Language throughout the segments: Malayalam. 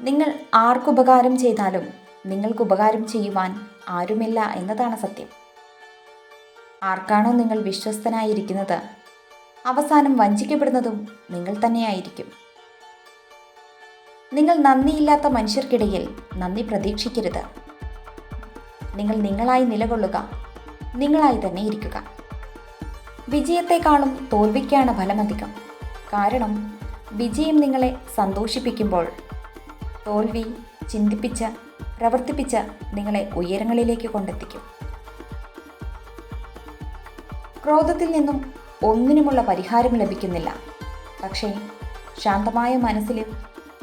നിങ്ങൾ ആർക്കുപകാരം ചെയ്താലും നിങ്ങൾക്ക് ഉപകാരം ചെയ്യുവാൻ ആരുമില്ല എന്നതാണ് സത്യം. ആർക്കാണോ നിങ്ങൾ വിശ്വസ്തനായിരിക്കുന്നത്? അവസാനം വഞ്ചിക്കപ്പെടുന്നതും നിങ്ങൾ തന്നെയായിരിക്കും. നിങ്ങൾ നന്ദിയില്ലാത്ത മനുഷ്യർക്കിടയിൽ നന്ദി പ്രതീക്ഷിക്കരുത്. നിങ്ങൾ നിങ്ങളായി നിലകൊള്ളുക. നിങ്ങളായി തന്നെ ഇരിക്കുക. വിജയത്തെക്കാളും തോൽവിക്കാണ് ഫലമധികം. കാരണം വിജയം നിങ്ങളെ സന്തോഷിപ്പിക്കുമ്പോൾ തോൽവി ചിന്തിപ്പിച്ച പ്രവർത്തിപ്പിച്ച നിങ്ങളെ ഉയരങ്ങളിലേക്ക് കൊണ്ടെത്തിക്കും. ക്രോധത്തിൽ നിന്നും ഒന്നിനുമുള്ള പരിഹാരം ലഭിക്കുന്നില്ല. പക്ഷേ ശാന്തമായ മനസ്സിൽ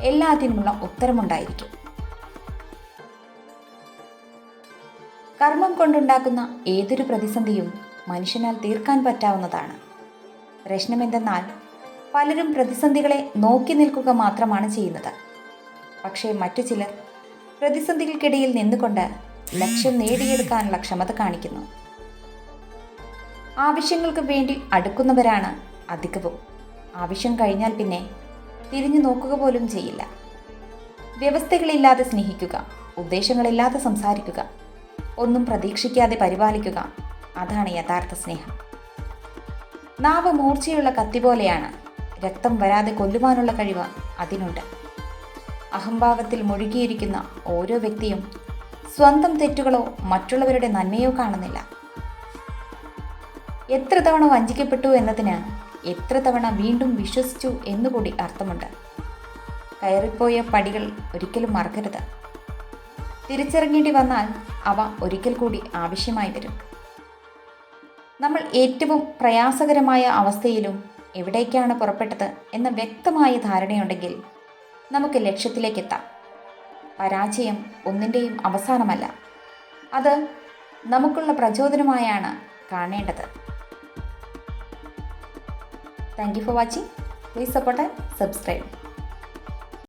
എല്ലാത്തിനുമുള്ള ഉത്തരമുണ്ടായിരിക്കും. കർമ്മം കൊണ്ടുണ്ടാക്കുന്ന ഏതൊരു പ്രതിസന്ധിയും മനുഷ്യനാൽ തീർക്കാൻ പറ്റാവുന്നതാണ്. പ്രശ്നമെന്തെന്നാൽ പലരും പ്രതിസന്ധികളെ നോക്കി നിൽക്കുക മാത്രമാണ് ചെയ്യുന്നത്. പക്ഷേ മറ്റു ചിലർ പ്രതിസന്ധികൾക്കിടയിൽ നിന്നുകൊണ്ട് ലക്ഷ്യം നേടിയെടുക്കാനുള്ള ക്ഷമത കാണിക്കുന്നു. ആവശ്യങ്ങൾക്ക് വേണ്ടി അടുക്കുന്നവരാണ് അധികവും. ആവശ്യം കഴിഞ്ഞാൽ പിന്നെ തിരിഞ്ഞു നോക്കുക പോലും ചെയ്യില്ല. വ്യവസ്ഥകളില്ലാതെ സ്നേഹിക്കുക ഉദ്ദേശങ്ങളില്ലാതെ സംസാരിക്കുക ഒന്നും പ്രതീക്ഷിക്കാതെ പരിപാലിക്കുക അതാണ് യഥാർത്ഥ സ്നേഹം. നാവ് മൂർച്ചയുള്ള കത്തി പോലെയാണ് രക്തം വരാതെ കൊല്ലുവാനുള്ള കഴിവ് അതിനുണ്ട്. അഹംഭാവത്തിൽ മുഴുകിയിരിക്കുന്ന ഓരോ വ്യക്തിയും സ്വന്തം തെറ്റുകളോ മറ്റുള്ളവരുടെ നന്മയോ കാണുന്നില്ല. എത്ര തവണ വഞ്ചിക്കപ്പെട്ടു എന്നതിന് എത്ര തവണ വീണ്ടും വിശ്വസിച്ചു എന്നുകൂടി അർത്ഥമുണ്ട്. കയറിപ്പോയ പടികൾ ഒരിക്കലും മറക്കരുത്. തിരിച്ചിറങ്ങേണ്ടി വന്നാൽ അവ ഒരിക്കൽ കൂടി ആവശ്യമായി വരും. നമ്മൾ ഏറ്റവും പ്രയാസകരമായ അവസ്ഥയിലും എവിടേക്കാണ് പുറപ്പെട്ടത് എന്ന വ്യക്തമായ ധാരണയുണ്ടെങ്കിൽ നമുക്ക് ലക്ഷ്യത്തിലേക്ക് എത്താം പരാജയം ഒന്നിന്റെയും അവസാനമല്ല. അത് നമുക്കുള്ള പ്രചോദനമായാണ് കാണേണ്ടത്. Thank you for watching please support and subscribe